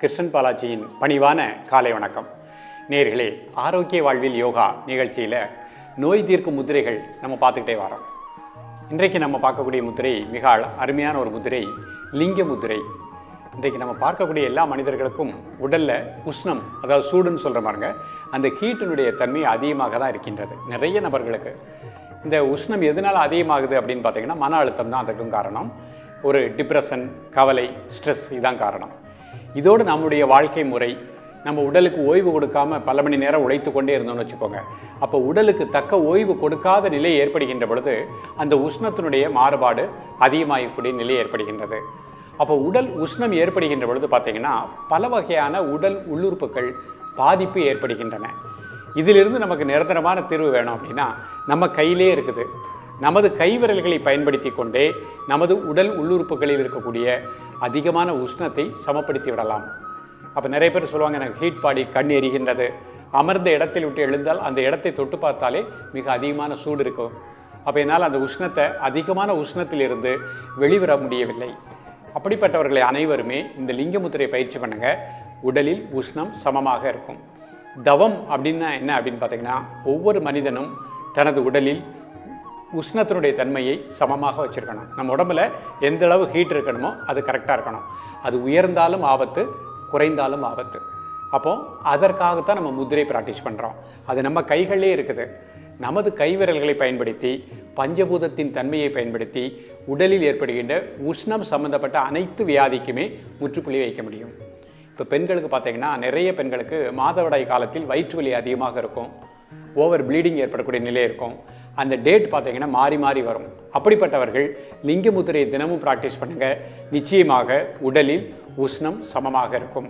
கிருஷ்ணன் பாலாஜியின் பணிவான காலை வணக்கம். நேர்களே ஆரோக்கிய வாழ்வில் யோகா நிகழ்ச்சியில் நோய் தீர்க்கும் முதிரைகள் நம்ம பார்த்துக்கிட்டே வரோம். இன்றைக்கு நம்ம பார்க்கக்கூடிய முதிரை மிக அருமையான ஒரு முதிரை லிங்க முதிரை இன்றைக்கு நம்ம பார்க்கக்கூடிய எல்லா மனிதர்களுக்கும் உடலில் உஷ்ணம் அதாவது சூடுன்னு சொல்கிற மாதிரிங்க அந்த ஹீட்டினுடைய தன்மை அதிகமாக தான் இருக்கின்றது. நிறைய நபர்களுக்கு. இந்த உஷ்ணம் எதனால் அதிகமாகுது அப்படின்னு பார்த்தீங்கன்னா மன அழுத்தம் தான் அதுக்கும் காரணம். ஒரு டிப்ரெஷன் கவலை ஸ்ட்ரெஸ் இதுதான் காரணம். இதோடு நம்முடைய வாழ்க்கை முறை நம்ம உடலுக்கு ஓய்வு கொடுக்காம பல மணி நேரம் உழைத்து கொண்டே இருந்தோம்னு வச்சுக்கோங்க. அப்போ உடலுக்கு தக்க ஓய்வு கொடுக்காத நிலை ஏற்படுகின்ற பொழுது அந்த உஷ்ணத்தினுடைய மாறுபாடு அதிகமாகக்கூடிய நிலை ஏற்படுகின்றது. அப்போ உடல் உஷ்ணம் ஏற்படுகின்ற பொழுது பார்த்தீங்கன்னா பல வகையான உடல் உள்ளுறுப்புகள் பாதிப்பு ஏற்படுகின்றன. இதிலிருந்து நமக்கு நிரந்தரமான தீர்வு வேணும் அப்படின்னா நம்ம கையிலே இருக்குது. நமது கைவிரல்களை பயன்படுத்தி கொண்டே நமது உடல் உள்ளுறுப்புகளில் இருக்கக்கூடிய அதிகமான உஷ்ணத்தை சமப்படுத்தி விடலாம். அப்போ நிறைய பேர் சொல்லுவாங்க எனக்கு ஹீட் பாடி கண் எரிகின்றது. அமர்ந்த இடத்தில் விட்டு எழுந்தால் அந்த இடத்தை தொட்டு பார்த்தாலே மிக அதிகமான சூடு இருக்கும். அப்போ என்னால் அந்த உஷ்ணத்தை அதிகமான உஷ்ணத்திலிருந்து வெளிவர முடியவில்லை. அப்படிப்பட்டவர்களை அனைவருமே இந்த லிங்கமுத்திரை பயிற்சி பண்ணுங்க. உடலில் உஷ்ணம் சமமாக இருக்கும். தவம் அப்படின்னா என்ன அப்படின்னு பார்த்தீங்கன்னா ஒவ்வொரு மனிதனும் தனது உடலில் உஷ்ணத்தினுடைய தன்மையை சமமாக வச்சுருக்கணும். நம்ம உடம்புல எந்த அளவு ஹீட் இருக்கணுமோ அது கரெக்டாக இருக்கணும். அது உயர்ந்தாலும் ஆபத்து குறைந்தாலும் ஆபத்து. அப்போ அதற்காகத்தான் நம்ம முத்திரை ப்ராக்டிஸ் பண்ணுறோம் அது நம்ம கைகளிலே இருக்குது. நமது கைவிரல்களை பயன்படுத்தி பஞ்சபூதத்தின் தன்மையை பயன்படுத்தி உடலில் ஏற்படுகின்ற உஷ்ணம் சம்பந்தப்பட்ட அனைத்து வியாதிக்குமே முற்றுப்புள்ளி வைக்க முடியும். இப்போ பெண்களுக்கு பார்த்தீங்கன்னா நிறைய பெண்களுக்கு மாதவிடாய் காலத்தில் வயிற்று வலி அதிகமாக இருக்கும். ஓவர் ப்ளீடிங் ஏற்படக்கூடிய நிலை இருக்கும். அந்த டேட் பார்த்தீங்கன்னா மாறி மாறி வரும். அப்படிப்பட்டவர்கள் லிங்க முத்திரையை தினமும் ப்ராக்டிஸ் பண்ணுங்கள் நிச்சயமாக உடலில் உஷ்ணம் சமமாக இருக்கும்.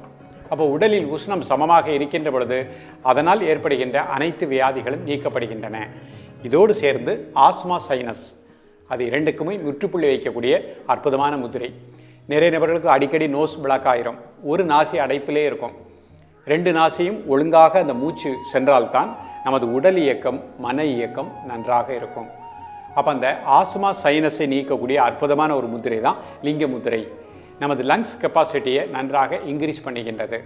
அப்போ உடலில் உஷ்ணம் சமமாக இருக்கின்ற பொழுது அதனால் ஏற்படுகின்ற அனைத்து வியாதிகளும் நீக்கப்படுகின்றன. இதோடு சேர்ந்து ஆஸ்மா சைனஸ் அது இரண்டுக்குமே முற்றுப்புள்ளி வைக்கக்கூடிய அற்புதமான முதிரை நிறைய நபர்களுக்கு அடிக்கடி நோஸ் பிளாக் ஆயிரும். ஒரு நாசி அடைப்பிலே இருக்கும். ரெண்டு நாசியும் ஒழுங்காக அந்த மூச்சு சென்றால்தான் நமது உடல் இயக்கம் மன இயக்கம் நன்றாக இருக்கும். அப்போ அந்த ஆஸ்மா சைனஸை நீக்கக்கூடிய அற்புதமான ஒரு முத்திரை தான் லிங்க முத்திரை. நமது லங்ஸ் கெப்பாசிட்டியை நன்றாக இன்க்ரீஸ் பண்ணுகின்றது.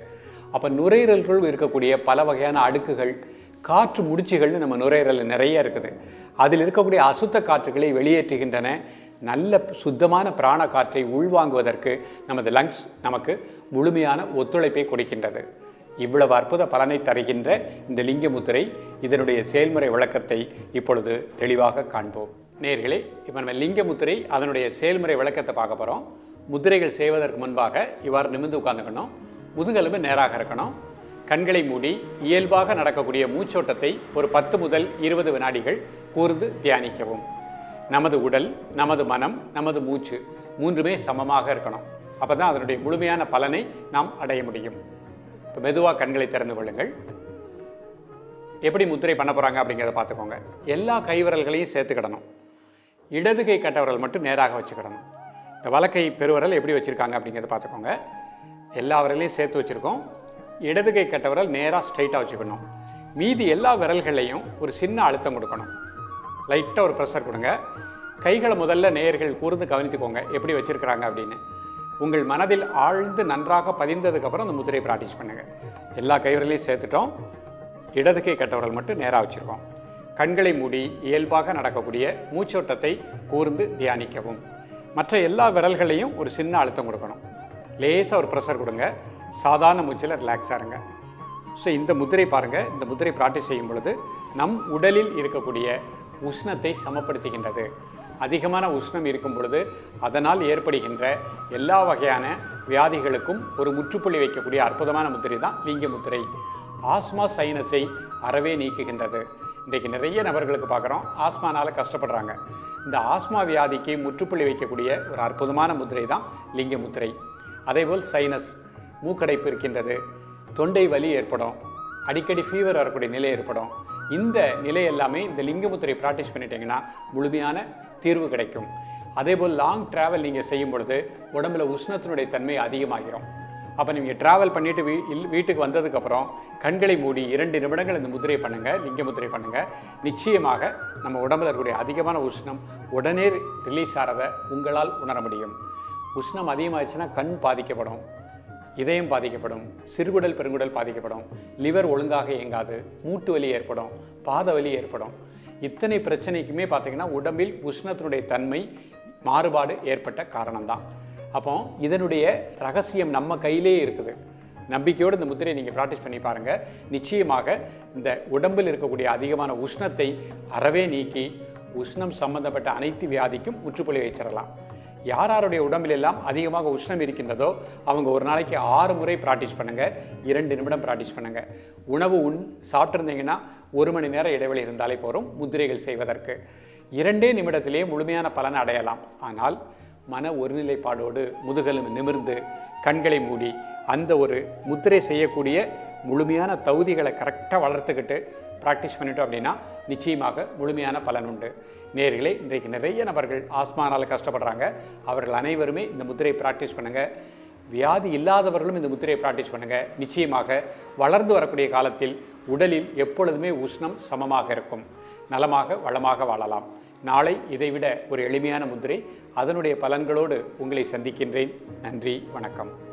அப்போ நுரையீரல்கள் இருக்கக்கூடிய பல வகையான அடுக்குகள் காற்று முடிச்சுகள்னு நம்ம நுரையீரல் நிறைய இருக்குது. அதில் இருக்கக்கூடிய அசுத்த காற்றுகளை வெளியேற்றுகின்றன. நல்ல சுத்தமான பிராண காற்றை உள்வாங்குவதற்கு நமது லங்ஸ் நமக்கு முழுமையான ஒத்துழைப்பை கொடுக்கின்றது. இவ்வளவு அற்புத பலனை தருகின்ற இந்த லிங்க முத்திரை இதனுடைய செயல்முறை விளக்கத்தை இப்பொழுது தெளிவாக காண்போம். நேர்களே இப்போ நம்ம லிங்க முத்திரை அதனுடைய செயல்முறை விளக்கத்தை பார்க்க போகிறோம் முத்திரைகள் செய்வதற்கு முன்பாக இவ்வாறு நிமிர்ந்து உட்காந்துக்கணும் முதுகெலும்பு நேராக இருக்கணும். கண்களை மூடி இயல்பாக நடக்கக்கூடிய மூச்சோட்டத்தை ஒரு பத்து முதல் இருபது வினாடிகள் கூர்ந்து தியானிக்கவும். நமது உடல் நமது மனம் நமது மூச்சு மூன்றுமே சமமாக இருக்கணும். அப்போ தான் அதனுடைய முழுமையான பலனை நாம் அடைய முடியும். இப்போ மெதுவாக கண்களை திறந்து கொள்ளுங்கள். எப்படி முத்திரை பண்ண போகிறாங்க அப்படிங்கிறத பார்த்துக்கோங்க. எல்லா கைவிரல்களையும் சேர்த்துக்கிடணும் இடது கை கட்டவரல் மட்டும் நேராக வச்சுக்கிடணும் இந்த வலக்கை பெருவரல் எப்படி வச்சுருக்காங்க அப்படிங்கிறத பார்த்துக்கோங்க. எல்லா விரலையும் சேர்த்து வச்சுருக்கோம். இடது கை கட்டவரல் நேராக ஸ்ட்ரைட்டாக வச்சுக்கணும். மீதி எல்லா விரல்களையும் ஒரு சின்ன அழுத்தம் கொடுக்கணும். லைட்டாக ஒரு ப்ரெஷர் கொடுங்க. கைகளை முதல்ல நேயர்கள் கூர்ந்து கவனித்துக்கோங்க. எப்படி வச்சுருக்கிறாங்க அப்படின்னு. உங்கள் மனதில் ஆழ்ந்து நன்றாக பதிந்ததுக்கப்புறம் அந்த முத்திரையை ப்ராக்டிஸ் பண்ணுங்கள் எல்லா கைவிரலையும் சேர்த்துட்டோம். இடது கை கட்டவரல் மட்டும் நேராக வச்சுருக்கோம். கண்களை மூடி இயல்பாக நடக்கக்கூடிய மூச்சோட்டத்தை கூர்ந்து தியானிக்கவும். மற்ற எல்லா விரல்களையும் ஒரு சின்ன அழுத்தம் கொடுக்கணும். லேசாக ஒரு ப்ரெஷர் கொடுங்க. சாதாரண மூச்சில் ரிலாக்ஸாக இருங்க. ஸோ இந்த முதிரை பாருங்கள் இந்த முத்திரை ப்ராக்டிஸ் செய்யும் பொழுது நம் உடலில் இருக்கக்கூடிய உஷ்ணத்தை சமப்படுத்துகின்றது. அதிகமான உஷ்ணம் இருக்கும் பொழுது அதனால் ஏற்படுகின்ற எல்லா வகையான வியாதிகளுக்கும் ஒரு முற்றுப்புள்ளி வைக்கக்கூடிய அற்புதமான முத்திரை தான் லிங்க முத்திரை. ஆஸ்மா சைனஸை அறவே நீக்குகின்றது. இன்றைக்கு நிறைய நபர்களுக்கு பார்க்குறோம் ஆஸ்மானால் கஷ்டப்படுறாங்க. இந்த ஆஸ்மா வியாதிக்கு முற்றுப்புள்ளி வைக்கக்கூடிய ஒரு அற்புதமான முத்திரை தான் லிங்க முத்திரை. அதேபோல் சைனஸ் மூக்கடைப்பு இருக்கின்றது. தொண்டை வலி ஏற்படும். அடிக்கடி ஃபீவர் வரக்கூடிய நிலை ஏற்படும். இந்த நிலை எல்லாமே இந்த லிங்கமுத்திரை ப்ராக்டிஸ் பண்ணிட்டீங்கன்னா முழுமையான தீர்வு கிடைக்கும். அதேபோல் லாங் ட்ராவல் நீங்கள் செய்யும் பொழுது உடம்புல உஷ்ணத்தினுடைய தன்மை அதிகமாகிடும் அப்போ நீங்கள் ட்ராவல் பண்ணிவிட்டு வீ இல் வீட்டுக்கு வந்ததுக்கப்புறம் கண்களை மூடி இரண்டு நிமிடங்கள் இந்த முதிரை பண்ணுங்கள் லிங்க முதிரை பண்ணுங்கள் நிச்சயமாக நம்ம உடம்புல இருக்கக்கூடிய அதிகமான உஷ்ணம் உடனே ரிலீஸ் ஆகிறத உங்களால் உணர முடியும். உஷ்ணம் அதிகமாகிடுச்சுன்னா கண் பாதிக்கப்படும். இதயம் பாதிக்கப்படும் சிறுகுடல் பெருங்குடல் பாதிக்கப்படும் லிவர் ஒழுங்காக இயங்காது மூட்டு வலி ஏற்படும் பாத வலி ஏற்படும். இத்தனை பிரச்சனைக்குமே பார்த்தீங்கன்னா உடம்பில் உஷ்ணத்தினுடைய தன்மை மாறுபாடு ஏற்பட்ட காரணம்தான். அப்போ இதனுடைய ரகசியம் நம்ம கையிலே இருக்குது. நம்பிக்கையோடு இந்த முத்திரையை நீங்கள் ப்ராக்டிஸ் பண்ணி பாருங்கள் நிச்சயமாக இந்த உடம்பில் இருக்கக்கூடிய அதிகமான உஷ்ணத்தை அறவே நீக்கி உஷ்ணம் சம்பந்தப்பட்ட அனைத்து வியாதிக்கும் முற்றுப்புள்ளி வச்சிடலாம். யார் யாருடைய உடம்பில் எல்லாம் அதிகமாக உஷ்ணம் இருக்கின்றதோ அவங்க ஒரு நாளைக்கு ஆறு முறை ப்ராக்டிஸ் பண்ணுங்கள் இரண்டு நிமிடம் ப்ராக்டிஸ் பண்ணுங்கள் உணவு உண் சாப்பிட்ருந்தீங்கன்னா ஒரு மணி நேரம் இடைவெளி இருந்தாலே போகிறோம் முத்திரைகள் செய்வதற்கு. இரண்டே நிமிடத்திலே முழுமையான பலன் அடையலாம். ஆனால் மன ஒருநிலைப்பாடோடு முதுகலும் நிமிர்ந்து கண்களை மூடி அந்த ஒரு முத்திரை செய்யக்கூடிய முழுமையான தகுதிகளை கரெக்டாக வளர்த்துக்கிட்டு ப்ராக்டிஸ் பண்ணிட்டோம் அப்படின்னா நிச்சயமாக முழுமையான பலன் உண்டு. நேர்களே இன்றைக்கு நிறைய நபர்கள் ஆஸ்மானால் கஷ்டப்படுறாங்க. அவர்கள் அனைவருமே இந்த முத்திரையை ப்ராக்டிஸ் பண்ணுங்கள் வியாதி இல்லாதவர்களும் இந்த முத்திரையை ப்ராக்டிஸ் பண்ணுங்கள் நிச்சயமாக வளர்ந்து வரக்கூடிய காலத்தில் உடலில் எப்பொழுதுமே உஷ்ணம் சமமாக இருக்கும். நலமாக வளமாக வாழலாம். நாளை இதைவிட ஒரு எளிமையான முத்திரை. அதனுடைய பலன்களோடு உங்களை சந்திக்கின்றேன். நன்றி வணக்கம்.